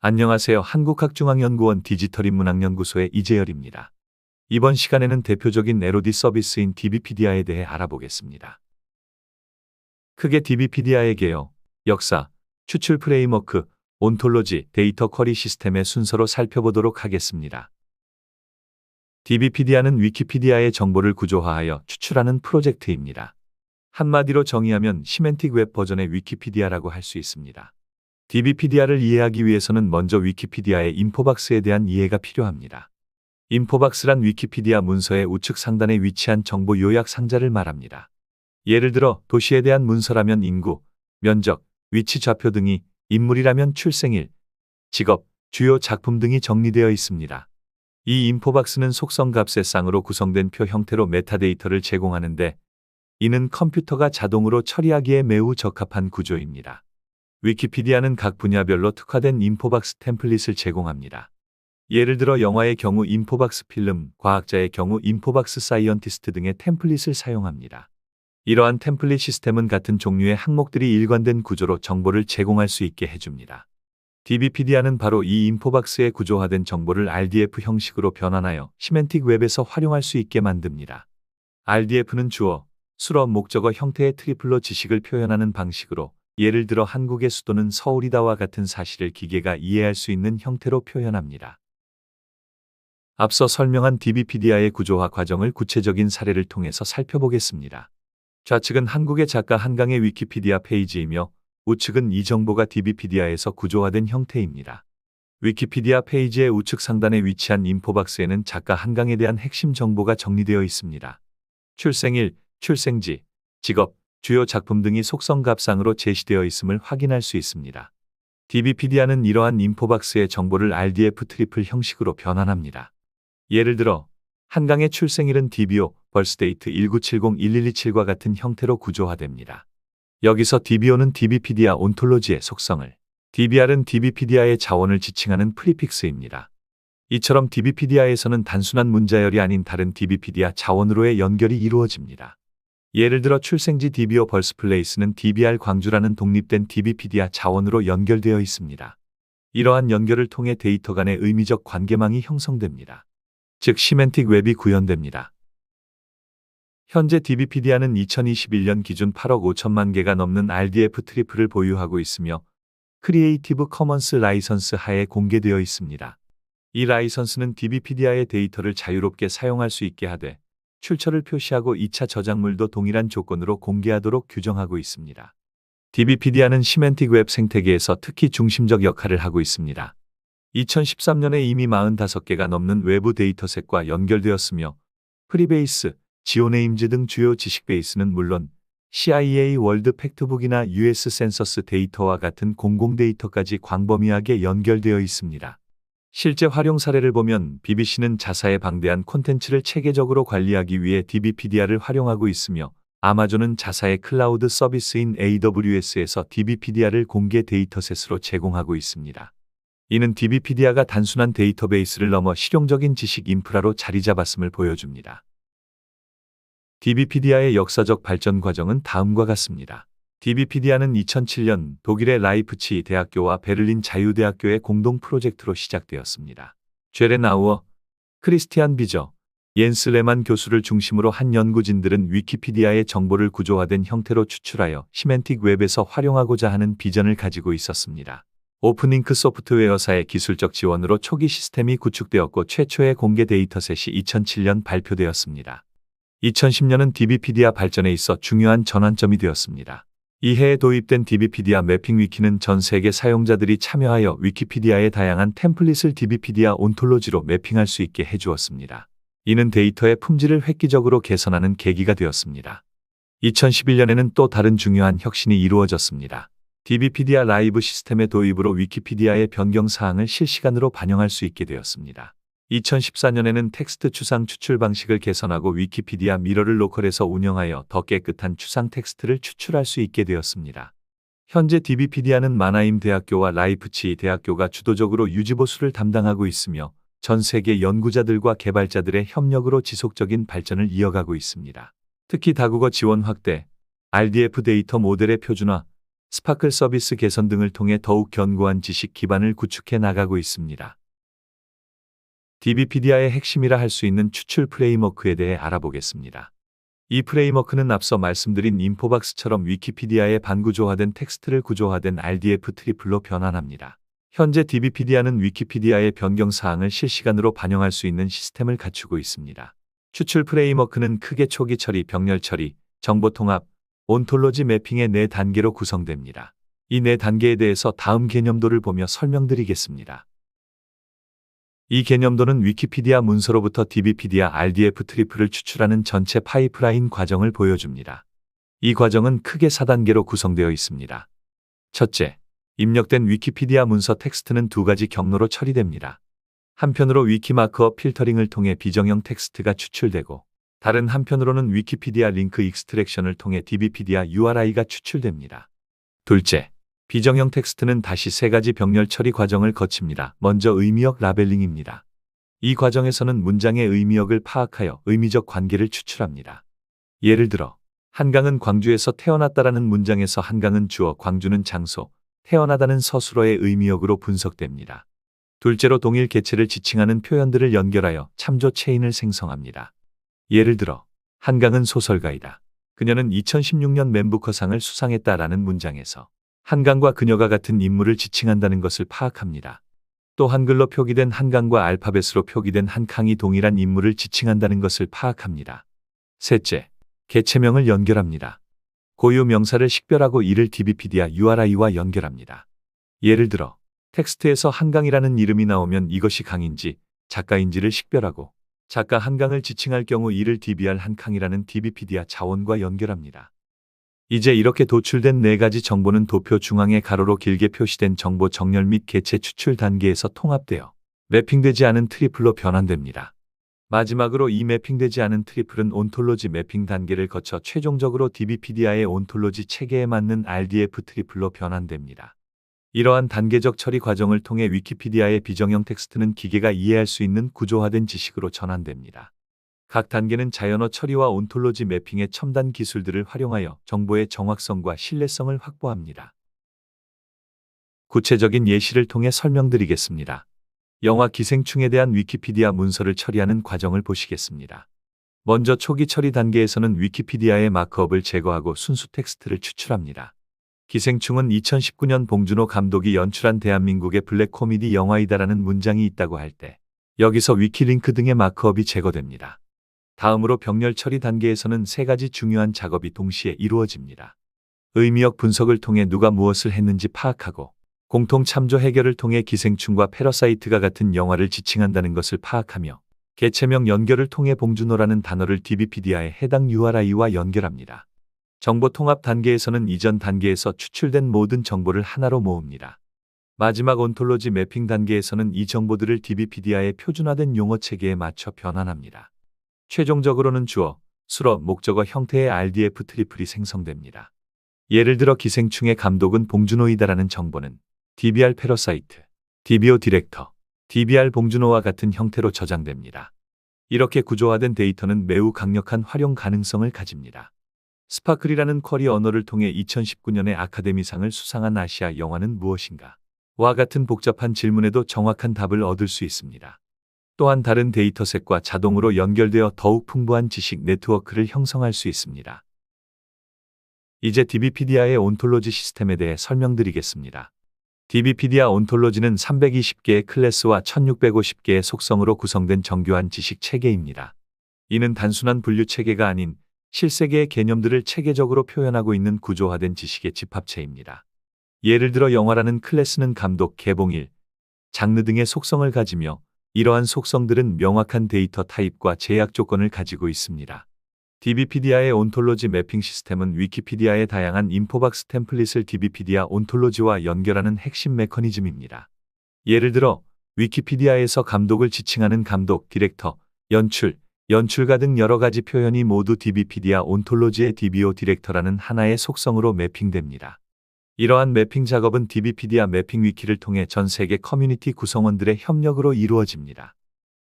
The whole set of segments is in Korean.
안녕하세요. 한국학중앙연구원 디지털인 문학연구소의 이재열입니다. 이번 시간에는 대표적인 LOD 서비스인 DBPDI에 대해 알아보겠습니다. 크게 DBPDI의 개요, 역사, 추출 프레임워크, 온톨로지, 데이터 쿼리 시스템의 순서로 살펴보도록 하겠습니다. DBPDI는 위키피디아의 정보를 구조화하여 추출하는 프로젝트입니다. 한마디로 정의하면 시멘틱 웹 버전의 위키피디아라고 할 수 있습니다. DBPDI를 이해하기 위해서는 먼저 위키피디아의 인포박스에 대한 이해가 필요합니다. 인포박스란 위키피디아 문서의 우측 상단에 위치한 정보 요약 상자를 말합니다. 예를 들어 도시에 대한 문서라면 인구, 면적, 위치 좌표 등이 인물이라면 출생일, 직업, 주요 작품 등이 정리되어 있습니다. 이 인포박스는 속성 값의 쌍으로 구성된 표 형태로 메타데이터를 제공하는데 이는 컴퓨터가 자동으로 처리하기에 매우 적합한 구조입니다. 위키피디아는 각 분야별로 특화된 인포박스 템플릿을 제공합니다. 예를 들어 영화의 경우 인포박스 필름, 과학자의 경우 인포박스 사이언티스트 등의 템플릿을 사용합니다. 이러한 템플릿 시스템은 같은 종류의 항목들이 일관된 구조로 정보를 제공할 수 있게 해줍니다. DBPDI는 바로 이 인포박스에 구조화된 정보를 RDF 형식으로 변환하여 시멘틱 웹에서 활용할 수 있게 만듭니다. RDF는 주어, 수어, 목적어 형태의 트리플로 지식을 표현하는 방식으로 예를 들어 한국의 수도는 서울이다와 같은 사실을 기계가 이해할 수 있는 형태로 표현합니다. 앞서 설명한 DBPDI의 구조화 과정을 구체적인 사례를 통해서 살펴보겠습니다. 좌측은 한국의 작가 한강의 위키피디아 페이지이며 우측은 이 정보가 DBPDI에서 구조화된 형태입니다. 위키피디아 페이지의 우측 상단에 위치한 인포박스에는 작가 한강에 대한 핵심 정보가 정리되어 있습니다. 출생일, 출생지, 직업, 주요 작품 등이 속성값상으로 제시되어 있음을 확인할 수 있습니다. DBPDI는 이러한 인포박스의 정보를 RDF 트리플 형식으로 변환합니다. 예를 들어 한강의 출생일은 DBO, 벌스데이트 1970-1127과 같은 형태로 구조화됩니다. 여기서 DBO는 DBPDI 온톨로지의 속성을, DBR은 DBPDI의 자원을 지칭하는 프리픽스입니다. 이처럼 DBPDI에서는 단순한 문자열이 아닌 다른 DBPDI 자원으로의 연결이 이루어집니다. 예를 들어 출생지 DBO 벌스플레이스는 DBR 광주라는 독립된 DBPDI 자원으로 연결되어 있습니다. 이러한 연결을 통해 데이터 간의 의미적 관계망이 형성됩니다. 즉 시멘틱 웹이 구현됩니다. 현재 DBPDI는 2021년 기준 8억 5천만 개가 넘는 RDF 트리플을 보유하고 있으며 크리에이티브 커먼스 라이선스 하에 공개되어 있습니다. 이 라이선스는 DBPDI의 데이터를 자유롭게 사용할 수 있게 하되 출처를 표시하고 2차 저작물도 동일한 조건으로 공개하도록 규정하고 있습니다. DBPDI는 시멘틱 웹 생태계에서 특히 중심적 역할을 하고 있습니다. 2013년에 이미 45개가 넘는 외부 데이터셋과 연결되었으며 프리베이스, 지오네임즈 등 주요 지식 베이스는 물론 CIA 월드 팩트북이나 US 센서스 데이터와 같은 공공 데이터까지 광범위하게 연결되어 있습니다. 실제 활용 사례를 보면 BBC는 자사의 방대한 콘텐츠를 체계적으로 관리하기 위해 DBPDI를 활용하고 있으며 아마존은 자사의 클라우드 서비스인 AWS에서 DBPDI를 공개 데이터셋으로 제공하고 있습니다. 이는 DBPDI가 단순한 데이터베이스를 넘어 실용적인 지식 인프라로 자리 잡았음을 보여줍니다. DBPDI의 역사적 발전 과정은 다음과 같습니다. DBPDI는 2007년 독일의 라이프치 대학교와 베를린 자유대학교의 공동 프로젝트로 시작되었습니다. 죄레나우어, 크리스티안 비저, 옌스 레만 교수를 중심으로 한 연구진들은 위키피디아의 정보를 구조화된 형태로 추출하여 시멘틱 웹에서 활용하고자 하는 비전을 가지고 있었습니다. 오픈잉크 소프트웨어사의 기술적 지원으로 초기 시스템이 구축되었고 최초의 공개 데이터셋이 2007년 발표되었습니다. 2010년은 DBPDIA 발전에 있어 중요한 전환점이 되었습니다. 이해에 도입된 DBPDIA 매핑 위키는 전 세계 사용자들이 참여하여 위키피디아의 다양한 템플릿을 DBPDIA 온톨로지로 매핑할 수 있게 해주었습니다. 이는 데이터의 품질을 획기적으로 개선하는 계기가 되었습니다. 2011년에는 또 다른 중요한 혁신이 이루어졌습니다. DBPDIA 라이브 시스템의 도입으로 위키피디아의 변경 사항을 실시간으로 반영할 수 있게 되었습니다. 2014년에는 텍스트 추상 추출 방식을 개선하고 위키피디아 미러를 로컬에서 운영하여 더 깨끗한 추상 텍스트를 추출할 수 있게 되었습니다. 현재 DBPDI는 마나임 대학교와 라이프치 대학교가 주도적으로 유지보수를 담당하고 있으며 전 세계 연구자들과 개발자들의 협력으로 지속적인 발전을 이어가고 있습니다. 특히 다국어 지원 확대, RDF 데이터 모델의 표준화, 스파클 서비스 개선 등을 통해 더욱 견고한 지식 기반을 구축해 나가고 있습니다. DBPDI의 핵심이라 할 수 있는 추출 프레임워크에 대해 알아보겠습니다. 이 프레임워크는 앞서 말씀드린 인포박스처럼 위키피디아의 반구조화된 텍스트를 구조화된 RDF 트리플로 변환합니다. 현재 DBPDI는 위키피디아의 변경 사항을 실시간으로 반영할 수 있는 시스템을 갖추고 있습니다. 추출 프레임워크는 크게 초기 처리, 병렬 처리, 정보 통합, 온톨로지 매핑의 네 단계로 구성됩니다. 이 네 단계에 대해서 다음 개념도를 보며 설명드리겠습니다. 이 개념도는 위키피디아 문서로부터 DBPDIA RDF 트리플을 추출하는 전체 파이프라인 과정을 보여줍니다. 이 과정은 크게 4단계로 구성되어 있습니다. 첫째, 입력된 위키피디아 문서 텍스트는 두 가지 경로로 처리됩니다. 한편으로 위키마크어 필터링을 통해 비정형 텍스트가 추출되고 다른 한편으로는 위키피디아 링크 익스트랙션을 통해 DBPDIA URI가 추출됩니다. 둘째, 비정형 텍스트는 다시 세 가지 병렬 처리 과정을 거칩니다. 먼저 의미역 라벨링입니다. 이 과정에서는 문장의 의미역을 파악하여 의미적 관계를 추출합니다. 예를 들어, 한강은 광주에서 태어났다라는 문장에서 한강은 주어, 광주는 장소, 태어나다는 서술어의 의미역으로 분석됩니다. 둘째로 동일 개체를 지칭하는 표현들을 연결하여 참조 체인을 생성합니다. 예를 들어, 한강은 소설가이다. 그녀는 2016년 맨부커상을 수상했다라는 문장에서 한강과 그녀가 같은 인물을 지칭한다는 것을 파악합니다. 또 한글로 표기된 한강과 알파벳으로 표기된 한강이 동일한 인물을 지칭한다는 것을 파악합니다. 셋째, 개체명을 연결합니다. 고유 명사를 식별하고 이를 DBPDIA URI와 연결합니다. 예를 들어 텍스트에서 한강이라는 이름이 나오면 이것이 강인지 작가인지를 식별하고 작가 한강을 지칭할 경우 이를 DBR 한강이라는 DBPDIA 자원과 연결합니다. 이제 이렇게 도출된 네 가지 정보는 도표 중앙에 가로로 길게 표시된 정보 정렬 및 개체 추출 단계에서 통합되어 매핑되지 않은 트리플로 변환됩니다. 마지막으로 이 매핑되지 않은 트리플은 온톨로지 매핑 단계를 거쳐 최종적으로 DBPDIA의 온톨로지 체계에 맞는 RDF 트리플로 변환됩니다. 이러한 단계적 처리 과정을 통해 위키피디아의 비정형 텍스트는 기계가 이해할 수 있는 구조화된 지식으로 전환됩니다. 각 단계는 자연어 처리와 온톨로지 매핑의 첨단 기술들을 활용하여 정보의 정확성과 신뢰성을 확보합니다. 구체적인 예시를 통해 설명드리겠습니다. 영화 기생충에 대한 위키피디아 문서를 처리하는 과정을 보시겠습니다. 먼저 초기 처리 단계에서는 위키피디아의 마크업을 제거하고 순수 텍스트를 추출합니다. 기생충은 2019년 봉준호 감독이 연출한 대한민국의 블랙 코미디 영화이다라는 문장이 있다고 할 때 여기서 위키링크 등의 마크업이 제거됩니다. 다음으로 병렬 처리 단계에서는 세 가지 중요한 작업이 동시에 이루어집니다. 의미역 분석을 통해 누가 무엇을 했는지 파악하고 공통 참조 해결을 통해 기생충과 패러사이트가 같은 영화를 지칭한다는 것을 파악하며 개체명 연결을 통해 봉준호라는 단어를 DBPDIA의 해당 URI와 연결합니다. 정보 통합 단계에서는 이전 단계에서 추출된 모든 정보를 하나로 모읍니다. 마지막 온톨로지 매핑 단계에서는 이 정보들을 DBPDIA의 표준화된 용어 체계에 맞춰 변환합니다. 최종적으로는 주어, 수어, 목적어 형태의 RDF 트리플이 생성됩니다. 예를 들어 기생충의 감독은 봉준호이다라는 정보는 DBR 패러사이트, DBO 디렉터, DBR 봉준호와 같은 형태로 저장됩니다. 이렇게 구조화된 데이터는 매우 강력한 활용 가능성을 가집니다. 스파클이라는 쿼리 언어를 통해 2019년에 아카데미상을 수상한 아시아 영화는 무엇인가? 와 같은 복잡한 질문에도 정확한 답을 얻을 수 있습니다. 또한 다른 데이터셋과 자동으로 연결되어 더욱 풍부한 지식 네트워크를 형성할 수 있습니다. 이제 DBPDIA의 온톨로지 시스템에 대해 설명드리겠습니다. DBPDIA 온톨로지는 320개의 클래스와 1650개의 속성으로 구성된 정교한 지식 체계입니다. 이는 단순한 분류 체계가 아닌 실세계의 개념들을 체계적으로 표현하고 있는 구조화된 지식의 집합체입니다. 예를 들어 영화라는 클래스는 감독, 개봉일, 장르 등의 속성을 가지며 이러한 속성들은 명확한 데이터 타입과 제약 조건을 가지고 있습니다. DBPDIA의 온톨로지 매핑 시스템은 위키피디아의 다양한 인포박스 템플릿을 DBPDIA 온톨로지와 연결하는 핵심 메커니즘입니다. 예를 들어 위키피디아에서 감독을 지칭하는 감독, 디렉터, 연출, 연출가 등 여러 가지 표현이 모두 DBPDIA 온톨로지의 DBO 디렉터라는 하나의 속성으로 매핑됩니다. 이러한 매핑 작업은 DBPDIA 매핑 위키를 통해 전 세계 커뮤니티 구성원들의 협력으로 이루어집니다.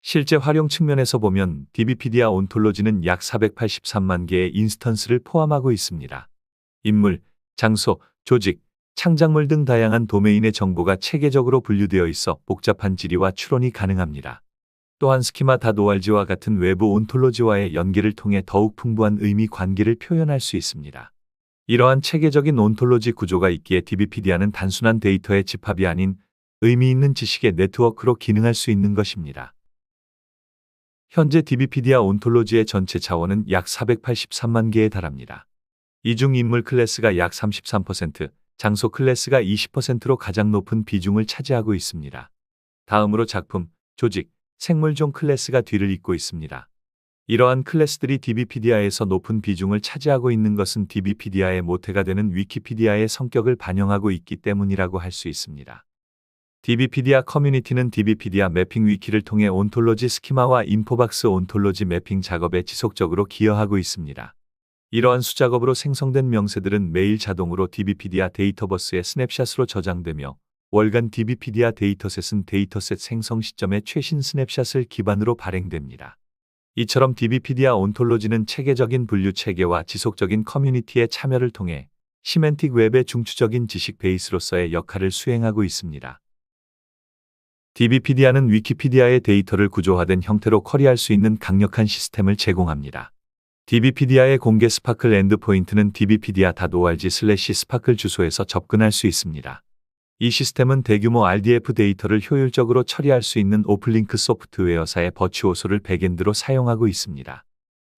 실제 활용 측면에서 보면 DBPDIA 온톨로지는 약 483만 개의 인스턴스를 포함하고 있습니다. 인물, 장소, 조직, 창작물 등 다양한 도메인의 정보가 체계적으로 분류되어 있어 복잡한 지리와 추론이 가능합니다. 또한 스키마 다도알지와 같은 외부 온톨로지와의 연계를 통해 더욱 풍부한 의미 관계를 표현할 수 있습니다. 이러한 체계적인 온톨로지 구조가 있기에 DBPDA는 단순한 데이터의 집합이 아닌 의미 있는 지식의 네트워크로 기능할 수 있는 것입니다. 현재 DBPDA 온톨로지의 전체 자원은 약 483만 개에 달합니다. 이 중 인물 클래스가 약 33%, 장소 클래스가 20%로 가장 높은 비중을 차지하고 있습니다. 다음으로 작품, 조직, 생물종 클래스가 뒤를 잇고 있습니다. 이러한 클래스들이 DBPDA에서 높은 비중을 차지하고 있는 것은 DBPDA의 모태가 되는 위키피디아의 성격을 반영하고 있기 때문이라고 할 수 있습니다. DBPDA 커뮤니티는 DBPDA 매핑 위키를 통해 온톨로지 스키마와 인포박스 온톨로지 매핑 작업에 지속적으로 기여하고 있습니다. 이러한 수작업으로 생성된 명세들은 매일 자동으로 DBPDA 데이터버스에 스냅샷으로 저장되며 월간 DBPDA 데이터셋은 데이터셋 생성 시점의 최신 스냅샷을 기반으로 발행됩니다. 이처럼 DBPDA 온톨로지는 체계적인 분류 체계와 지속적인 커뮤니티의 참여를 통해 시멘틱 웹의 중추적인 지식 베이스로서의 역할을 수행하고 있습니다. DBPDA는 위키피디아의 데이터를 구조화된 형태로 쿼리할 수 있는 강력한 시스템을 제공합니다. DBPDA의 공개 스파클 엔드포인트는 dbpedia.org 슬래시 스파클 주소에서 접근할 수 있습니다. 이 시스템은 대규모 RDF 데이터를 효율적으로 처리할 수 있는 오플링크 소프트웨어사의 버추오소를 백엔드로 사용하고 있습니다.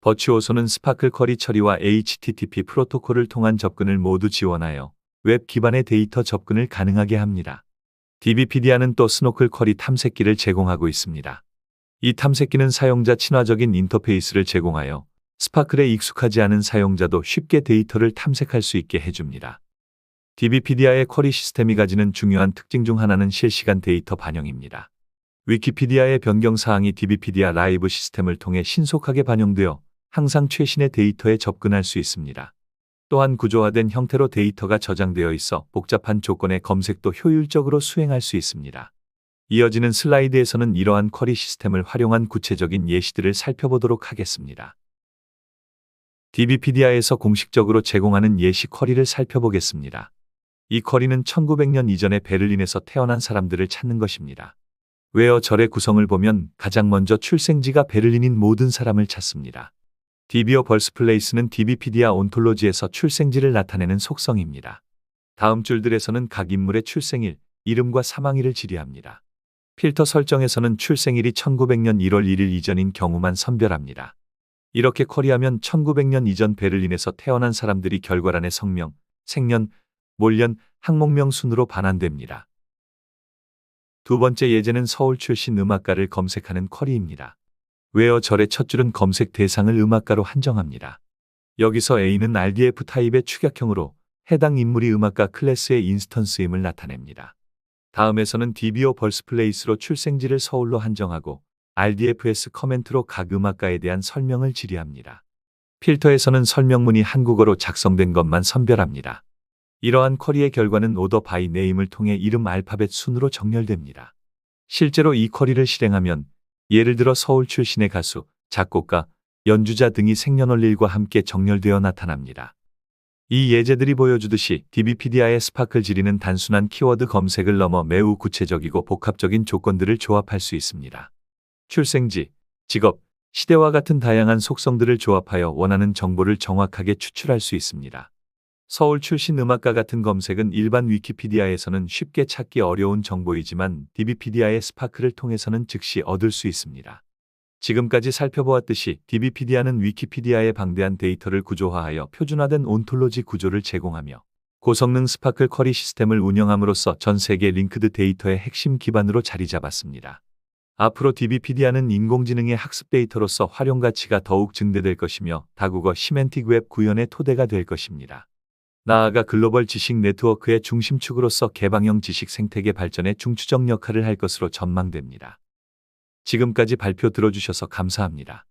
버추오소는 스파클 쿼리 처리와 HTTP 프로토콜을 통한 접근을 모두 지원하여 웹 기반의 데이터 접근을 가능하게 합니다. DBPDA는 또 스노클 쿼리 탐색기를 제공하고 있습니다. 이 탐색기는 사용자 친화적인 인터페이스를 제공하여 스파클에 익숙하지 않은 사용자도 쉽게 데이터를 탐색할 수 있게 해줍니다. DBPDA의 쿼리 시스템이 가지는 중요한 특징 중 하나는 실시간 데이터 반영입니다. 위키피디아의 변경 사항이 DBPDA 라이브 시스템을 통해 신속하게 반영되어 항상 최신의 데이터에 접근할 수 있습니다. 또한 구조화된 형태로 데이터가 저장되어 있어 복잡한 조건의 검색도 효율적으로 수행할 수 있습니다. 이어지는 슬라이드에서는 이러한 쿼리 시스템을 활용한 구체적인 예시들을 살펴보도록 하겠습니다. DBPDA에서 공식적으로 제공하는 예시 쿼리를 살펴보겠습니다. 이 쿼리는 1900년 이전에 베를린에서 태어난 사람들을 찾는 것입니다. 웨어 절의 구성을 보면 가장 먼저 출생지가 베를린인 모든 사람을 찾습니다. DBO 벌스플레이스는 DBPDA 온톨로지에서 출생지를 나타내는 속성입니다. 다음 줄들에서는 각 인물의 출생일, 이름과 사망일을 지리합니다. 필터 설정에서는 출생일이 1900년 1월 1일 이전인 경우만 선별합니다. 이렇게 쿼리하면 1900년 이전 베를린에서 태어난 사람들이 결과란의 성명, 생년, 몰년, 항목명 순으로 반환됩니다. 두 번째 예제는 서울 출신 음악가를 검색하는 쿼리입니다. 웨어 절의 첫 줄은 검색 대상을 음악가로 한정합니다. 여기서 A는 RDF 타입의 축약형으로 해당 인물이 음악가 클래스의 인스턴스임을 나타냅니다. 다음에서는 DBO 벌스플레이스로 출생지를 서울로 한정하고 RDFS 커멘트로 각 음악가에 대한 설명을 질의합니다. 필터에서는 설명문이 한국어로 작성된 것만 선별합니다. 이러한 쿼리의 결과는 오더 바이 네임을 통해 이름 알파벳 순으로 정렬됩니다. 실제로 이 쿼리를 실행하면 예를 들어 서울 출신의 가수, 작곡가, 연주자 등이 생년월일과 함께 정렬되어 나타납니다. 이 예제들이 보여주듯이 DBPDA의 스파클 지리는 단순한 키워드 검색을 넘어 매우 구체적이고 복합적인 조건들을 조합할 수 있습니다. 출생지, 직업, 시대와 같은 다양한 속성들을 조합하여 원하는 정보를 정확하게 추출할 수 있습니다. 서울 출신 음악가 같은 검색은 일반 위키피디아에서는 쉽게 찾기 어려운 정보이지만 DBPDA의 스파크를 통해서는 즉시 얻을 수 있습니다. 지금까지 살펴보았듯이 DBPDA는 위키피디아의 방대한 데이터를 구조화하여 표준화된 온톨로지 구조를 제공하며 고성능 스파클 쿼리 시스템을 운영함으로써 전 세계 링크드 데이터의 핵심 기반으로 자리 잡았습니다. 앞으로 DBPDA는 인공지능의 학습 데이터로서 활용 가치가 더욱 증대될 것이며 다국어 시멘틱 웹 구현의 토대가 될 것입니다. 나아가 글로벌 지식 네트워크의 중심축으로서 개방형 지식 생태계 발전에 중추적 역할을 할 것으로 전망됩니다. 지금까지 발표 들어주셔서 감사합니다.